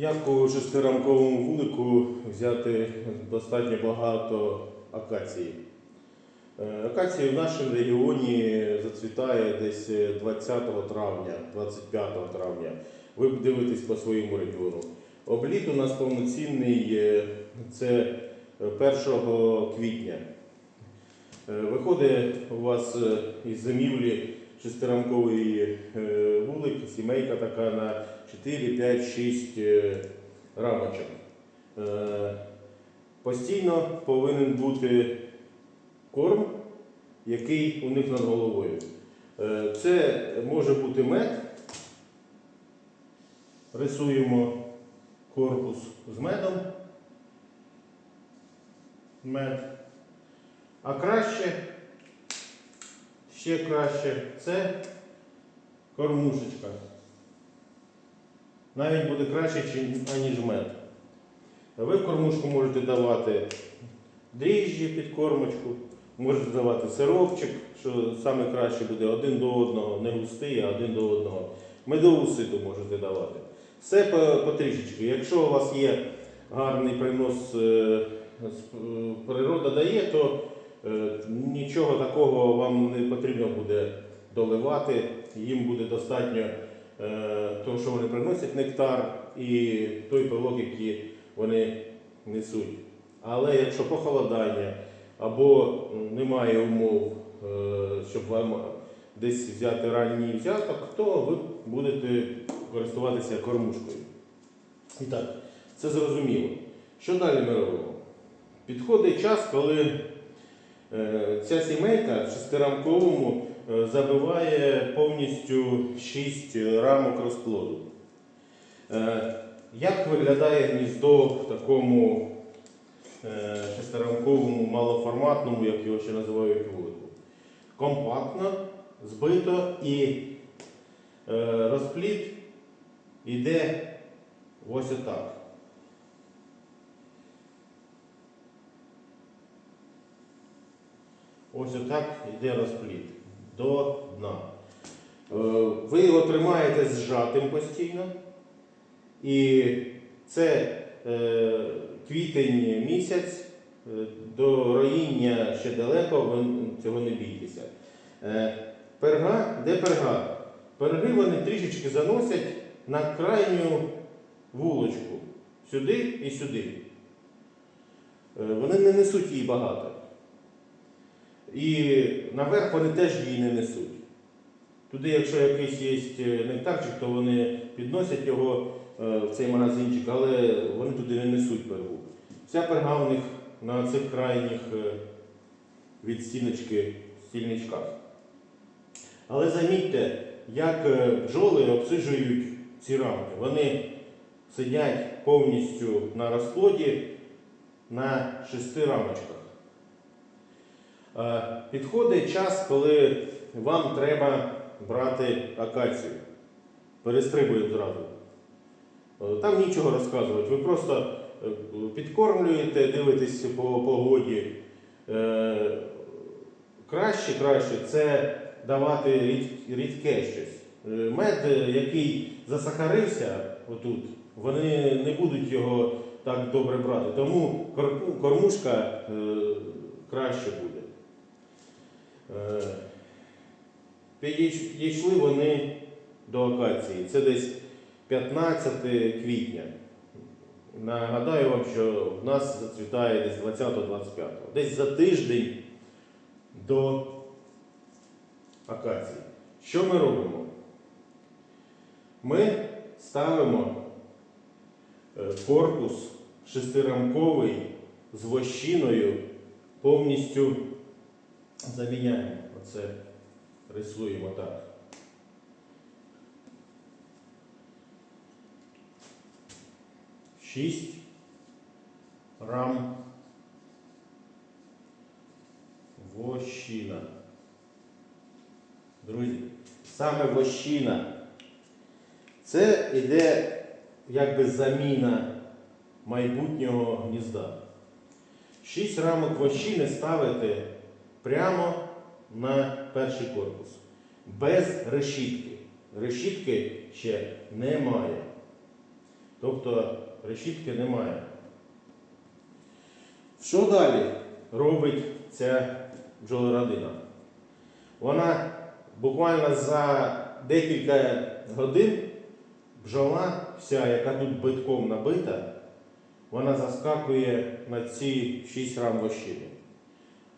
Як у шестирамковому вулику взяти достатньо багато акації? Е, Акація в нашому регіоні зацвітає десь 20 травня, 25 травня. Ви дивитесь по своєму регіону. Обліт у нас повноцінний е, це 1 квітня. Е, Виходить у вас е, із зимівлі шестирамковий е, вулик, сімейка така на 4, 5, 6 е, рамочок. Е, Постійно повинен бути корм, який у них над головою. Е, Це може бути мед. Рисуємо корпус з медом. Мед. А краще, ще краще, це кормушечка. Навіть буде краще, аніж мед. Ви кормушку можете давати дріжджі під кормочку, можете давати сиропчик, що саме краще буде один до одного, не густий, а один до одного. Медову ситу можете давати. Все потрішечки. Якщо у вас є гарний принос, е, е, природа дає, то е, нічого такого вам не потрібно буде доливати. Їм буде достатньо того, що вони приносять нектар і той пилок, який вони несуть. Але якщо похолодання або немає умов, е, щоб вам десь взяти ранній взяток, то ви будете користуватися кормушкою. І так, це зрозуміло. Що далі ми робимо? Підходить час, коли е, ця сімейка в шестирамковому е, забиває повністю 6 рамок розплоду. Е, Як виглядає гніздо в такому е, шестирамковому малоформатному, як його ще називають вулику? Компактно, збито і е, розплід йде ось отак. Ось отак йде розплід до дна. Е, Ви його тримаєте зжатим постійно. І це е, квітень місяць, е, до роїння ще далеко, ви цього не бійтеся. Перга, де перга? Перги вони трішечки заносять на крайню вулочку. Сюди і сюди. Вони не несуть її багато. І наверх вони теж її не несуть. Туди, якщо якийсь є нектарчик, то вони підносять його е, в цей магазинчик, але вони туди не несуть пергу. Вся перга у них на цих крайніх е, від стіночки стільничках. Але замітьте, як е, бджоли обсиджують ці рамки. Вони сидять повністю на розплоді на шести рамочках. Е, Підходить час, коли вам треба брати акацію. Перестрибуємо зразу. Е, Там нічого розказувати. Ви просто е, підкормлюєте, дивитесь по погоді. Краще, краще це давати рідке щось. Мед, який засахарився отут, вони не будуть його так добре брати. Тому кормушка краще буде. Е, підійш- Підійшли вони до акації. Це десь 15 квітня. Нагадаю вам, що в нас зацвітає десь 20-25. Десь за тиждень до акації. Що ми робимо? Ми ставимо е, корпус шестирамковий з вощиною повністю заміняємо. Оце рисуємо так. Шість рам вощина. Друзі, саме вощина. Це іде якби заміна майбутнього гнізда. Шість рамок вощини ставите прямо на перший корпус. Без решітки. Решітки ще немає. Тобто решітки немає. Що далі робить ця бджолородина? Вона буквально за декілька годин бджола, вся, яка тут битком набита, вона заскакує на ці 6 рам вощини.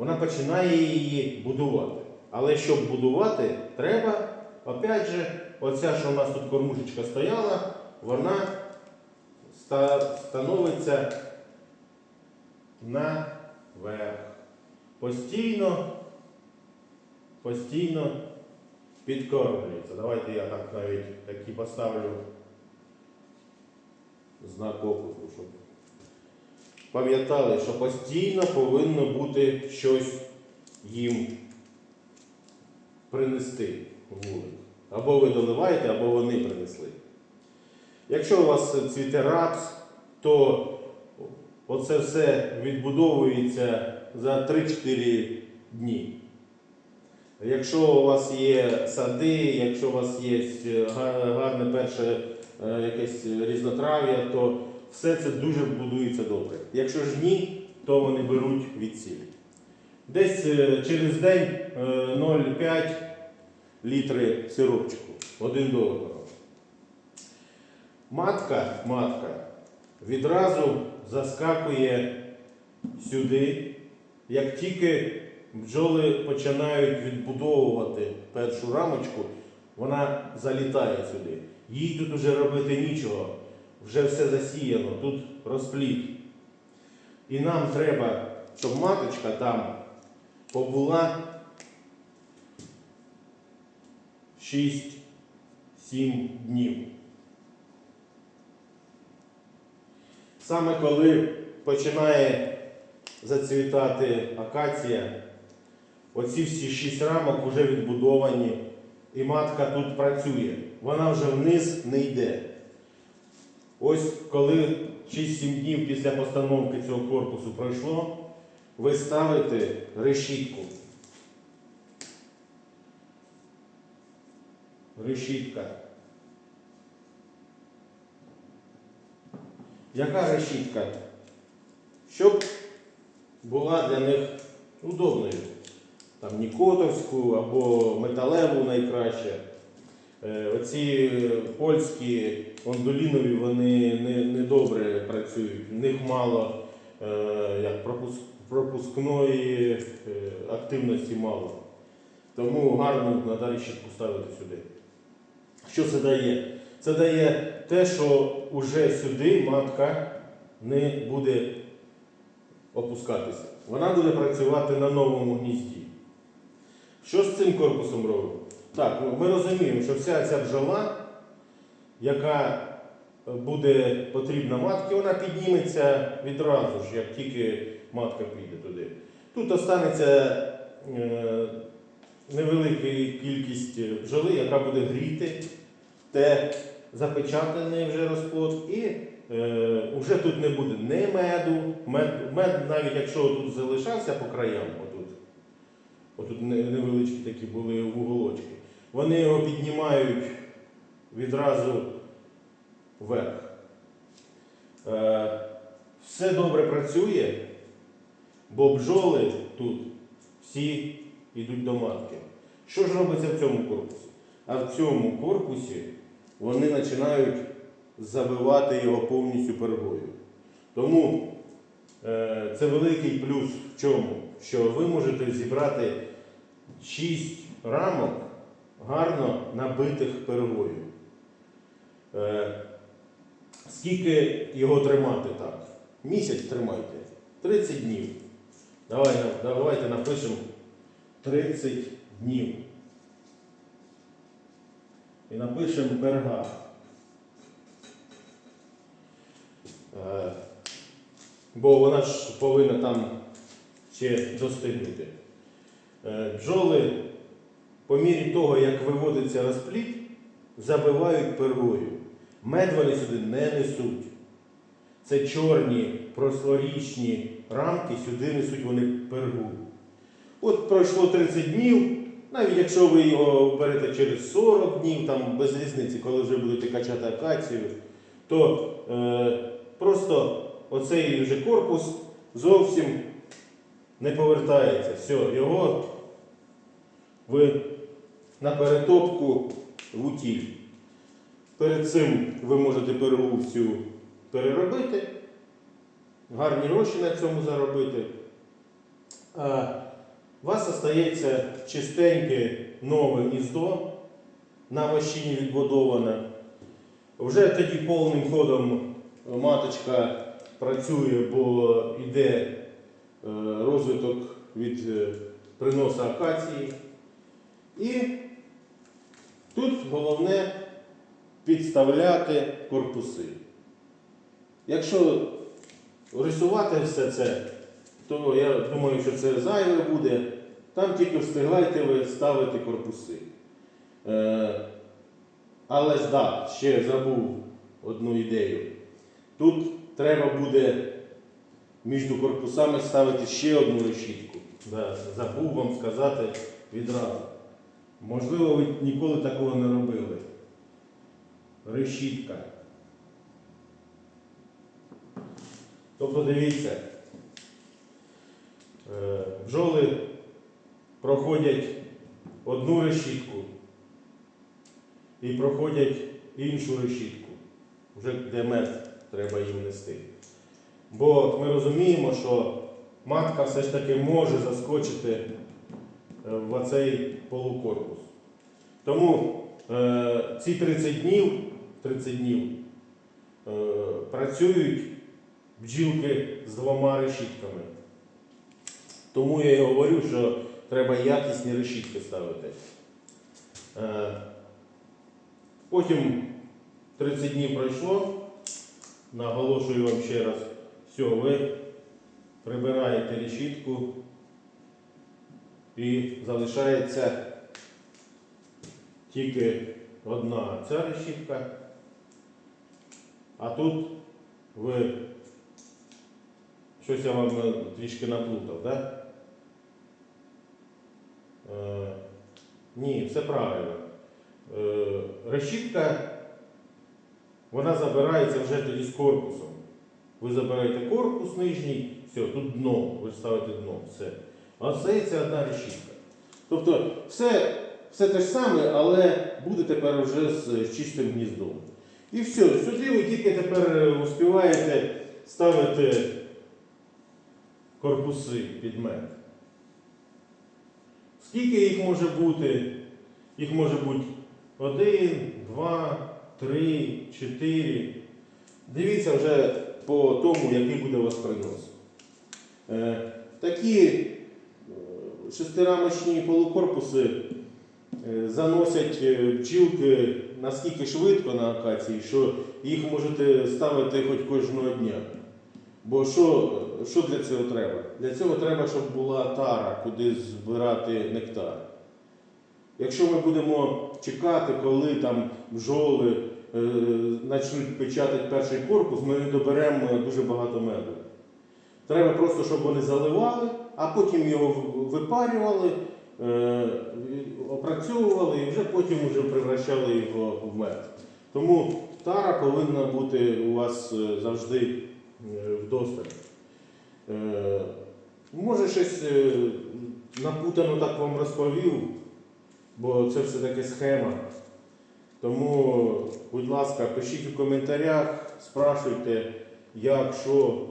Вона починає її будувати. Але щоб будувати, треба, опять же, оця, що у нас тут кормушечка стояла, вона становиться наверх. Постійно, постійно підкормлюється. Давайте я так навіть такі поставлю знак опуску, щоб пам'ятали, що постійно повинно бути щось їм принести вулик. Або ви доливаєте, або вони принесли. Якщо у вас цвіте рапс, то оце все відбудовується за 3-4 дні. Якщо у вас є сади, якщо у вас є гарне перше е, якесь різнотрав'я, то все це дуже будується добре. Якщо ж ні, то вони беруть відсіль. Десь е, через день е, 0,5 літри сиропчику один до одного. Матка, матка відразу заскакує сюди, як тільки бджоли починають відбудовувати першу рамочку, вона залітає сюди. Їй тут уже робити нічого, вже все засіяно, тут розплід. І нам треба, щоб маточка там побула 6-7 днів. Саме коли починає зацвітати акація, оці всі 6 рамок вже відбудовані, і матка тут працює. Вона вже вниз не йде. Ось коли 6-7 днів після постановки цього корпусу пройшло, ви ставите решітку. Решітка. Яка решітка? Щоб була для них удобною. Там Нікотовську або металеву найкраще. Е, Оці польські ондолінові вони не, не працюють. В них мало е, як пропуск, пропускної е, активності мало. Тому гарно треба решітку ставити сюди. Що це дає? Це дає те, що вже сюди матка не буде опускатися. Вона буде працювати на новому гнізді. Що з цим корпусом робимо? Так, ну, ми розуміємо, що вся ця бджола, яка буде потрібна матці, вона підніметься відразу ж, як тільки матка піде туди. Тут останеться е, невелика кількість бджоли, яка буде гріти те запечатаний вже розплод, і е, вже тут не буде ні меду, мед, мед, навіть якщо тут залишався по краям, отут, отут невеличкі такі були вуголочки, вони його піднімають відразу вверх. Е, все добре працює, бо бджоли тут всі йдуть до матки. Що ж робиться в цьому корпусі? А в цьому корпусі вони починають забивати його повністю пергою. Тому е, це великий плюс в чому? Що ви можете зібрати 6 рамок гарно набитих пергою. Е, скільки його тримати так? Місяць тримайте. 30 днів. Давай, давайте напишемо 30 днів. І напишемо перга. Е, Бо вона ж повинна там ще достигнути. Е, Бджоли по мірі того, як виводиться розплід, забивають пергою. Мед вони сюди не несуть. Це чорні прослорічні рамки, сюди несуть вони пергу. От пройшло 30 днів, навіть якщо ви його берете через 40 днів, там без різниці, коли вже будете качати акацію, то е, просто оцей вже корпус зовсім не повертається. Все, його ви на перетопку в утіль. Перед цим ви можете пергу всю переробити, гарні гроші на цьому заробити. А у вас залишається чистеньке нове гніздо на ващині відбудоване. Вже тоді повним ходом маточка працює, бо йде е, розвиток від е, приносу акації. І тут головне підставляти корпуси. Якщо рисувати все це, то я думаю, що це зайве буде. Там тільки встигайте ви ставити корпуси. Е, але ж да, ще забув одну ідею. Тут треба буде між корпусами ставити ще одну решітку. Да, забув вам сказати відразу. Можливо, ви ніколи такого не робили. Решітка. Тобто дивіться, е, бджоли проходять одну решітку і проходять іншу решітку, вже де мед треба їм нести. Бо ми розуміємо, що матка все ж таки може заскочити в оцей полукорпус. Тому е, ці 30 днів, 30 днів е, працюють бджілки з двома решітками. Тому я і говорю, що треба якісні решітки ставити. Е, Потім 30 днів пройшло. Наголошую вам ще раз, все, ви прибираєте решітку і залишається тільки одна ця решітка. А тут ви щось я вам е, трішки наплутав, так? Е, ні, все правильно. Е, решітка, вона забирається вже тоді з корпусом. Ви забираєте корпус нижній, все, тут дно, ви ставите дно, все. Остається одна решітка. Тобто все, все те ж саме, але буде тепер вже з чистим гніздом. І все, сюди ви тільки тепер успіваєте ставити корпуси під мед. Скільки їх може бути? Їх може бути один, два, три, чотири. Дивіться вже по тому, який буде у вас принос. Е, такі е, шестирамочні полукорпуси е, заносять е, бджілки наскільки швидко на акації, що їх можете ставити хоч кожного дня. Бо що, що для цього треба? Для цього треба, щоб була тара, куди збирати нектар. Якщо ми будемо чекати, коли там бджоли е, почнуть печатати перший корпус, ми не доберемо дуже багато меду. Треба просто, щоб вони заливали, а потім його випарювали, е, опрацьовували і вже потім вже превращали його в мед. Тому тара повинна бути у вас е, завжди е, вдосталь. Е, Може, щось напутано так вам розповів, бо це все-таки схема. Тому, будь ласка, пишіть у коментарях, спрашуйте, як, що,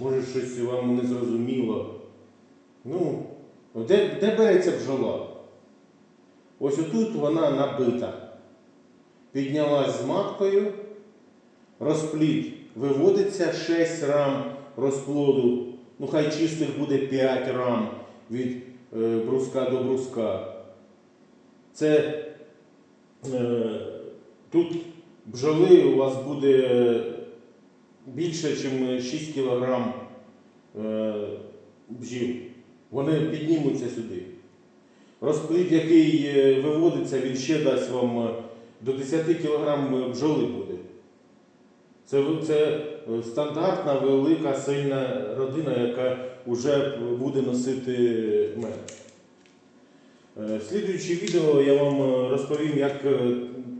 може щось вам не зрозуміло. Ну, де, де береться бджола? Ось отут вона набита. Піднялась з маткою, розплід. Виводиться 6 рам розплоду. Ну, хай чистих буде 5 рам від е, бруска до бруска. Це е, тут бджоли у вас буде більше, ніж 6 кг бджіл. Вони піднімуться сюди. Розплід, який е, виводиться, він ще дасть вам е, до 10 кг бджоли буде. Це, це е, стандартна, велика, сильна родина, яка вже буде носити мед. Е, В відео я вам е, розповім, як е,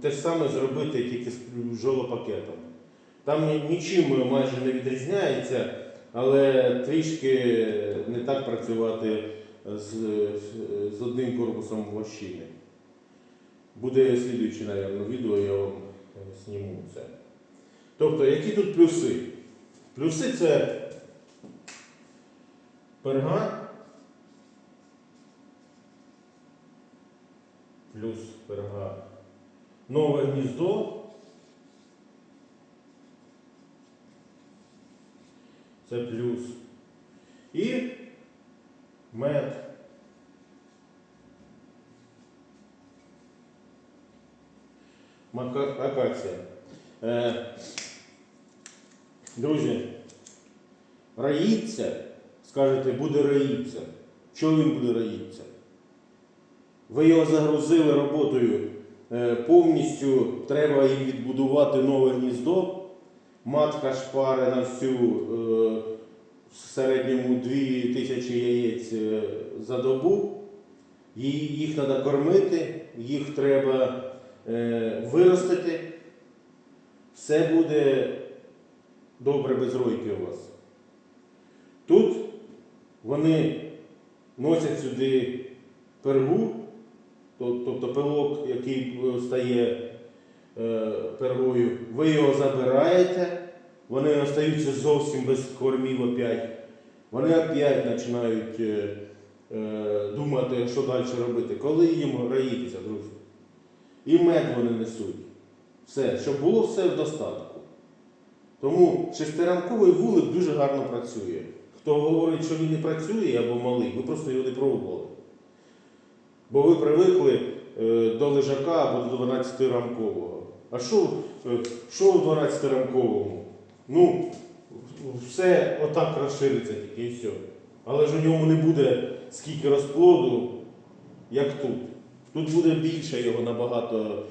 те ж саме зробити тільки з бджолопакетом. Там нічим майже не відрізняється, але трішки не так працювати з, з- одним корпусом вощини. Буде слідуюче, мабуть, відео, я вам е, зніму це. Тобто, які тут плюси? Плюси це перга. Плюс перга. Нове гніздо. Це плюс. І мед. Акація. Е, друзі, раїться, скажете, буде раїться. Чого він буде раїться? Ви його загрузили роботою е, повністю, треба їм відбудувати нове гніздо. Матка шпари на всю е, в середньому 2000 яєць е, за добу. Їх треба кормити, їх треба е, виростити. Все буде добре без ройки у вас. Тут вони носять сюди пергу, тобто пилок, який стає е, ви його забираєте, вони остаються зовсім без кормів опять. Вони опять починають е, е, думати, що далі робити. Коли їм раїтися, друзі? І мед вони несуть. Все, щоб було все в достатку. Тому шестирамковий вулик дуже гарно працює. Хто говорить, що він не працює або малий, ви просто його не пробували. Бо ви привикли до лежака або до 12-рамкового. А що, е, що в 12-рамковому? Ну, все отак розшириться тільки і все. Але ж у ньому не буде скільки розплоду, як тут. Тут буде більше його набагато.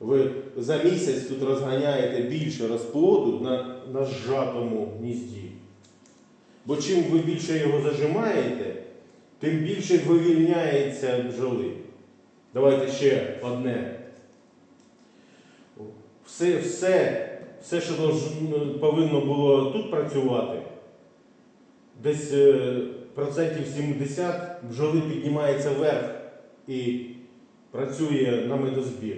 Ви за місяць тут розганяєте більше розплоду на, на зжатому гнізді. Бо чим ви більше його зажимаєте, тим більше вивільняється бджоли. Давайте ще одне. Все, все, все що повинно було тут працювати, десь е, процентів 70 бджоли піднімається вверх і працює на медозбір.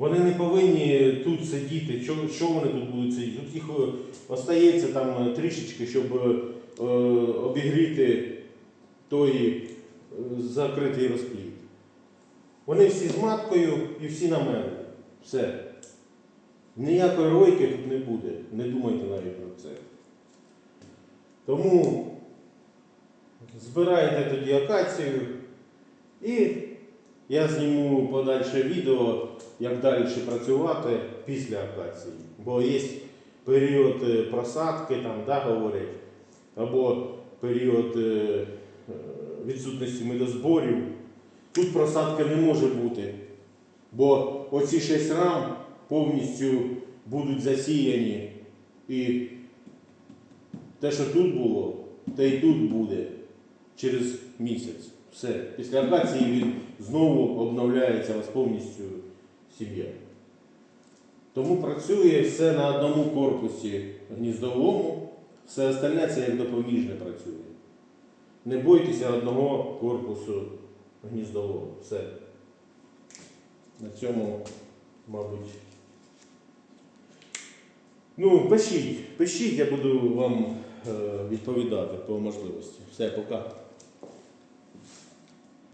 Вони не повинні тут сидіти. Що, що вони тут будуть сидіти? Тут їх е, остається там е, трішечки, щоб е, обігріти той закритий розплід. Вони всі з маткою і всі на мене. Все. Ніякої ройки тут не буде. Не думайте навіть про це. Тому збирайте тоді акацію і я зніму подальше відео, як далі працювати після акації. Бо є період е, просадки, там, да, говорять, або період е, е, відсутності медозборів. Тут просадки не може бути, бо оці 6 рам повністю будуть засіяні. І те, що тут було, те і тут буде через місяць. Все. Після акації він знову обновляється вас повністю сім'я. Тому працює все на одному корпусі гніздовому, все остальне це як допоміжне працює. Не бойтеся одного корпусу гніздового. Все. На цьому, мабуть. Ну, пишіть, пишіть, я буду вам е, відповідати по можливості. Все, пока.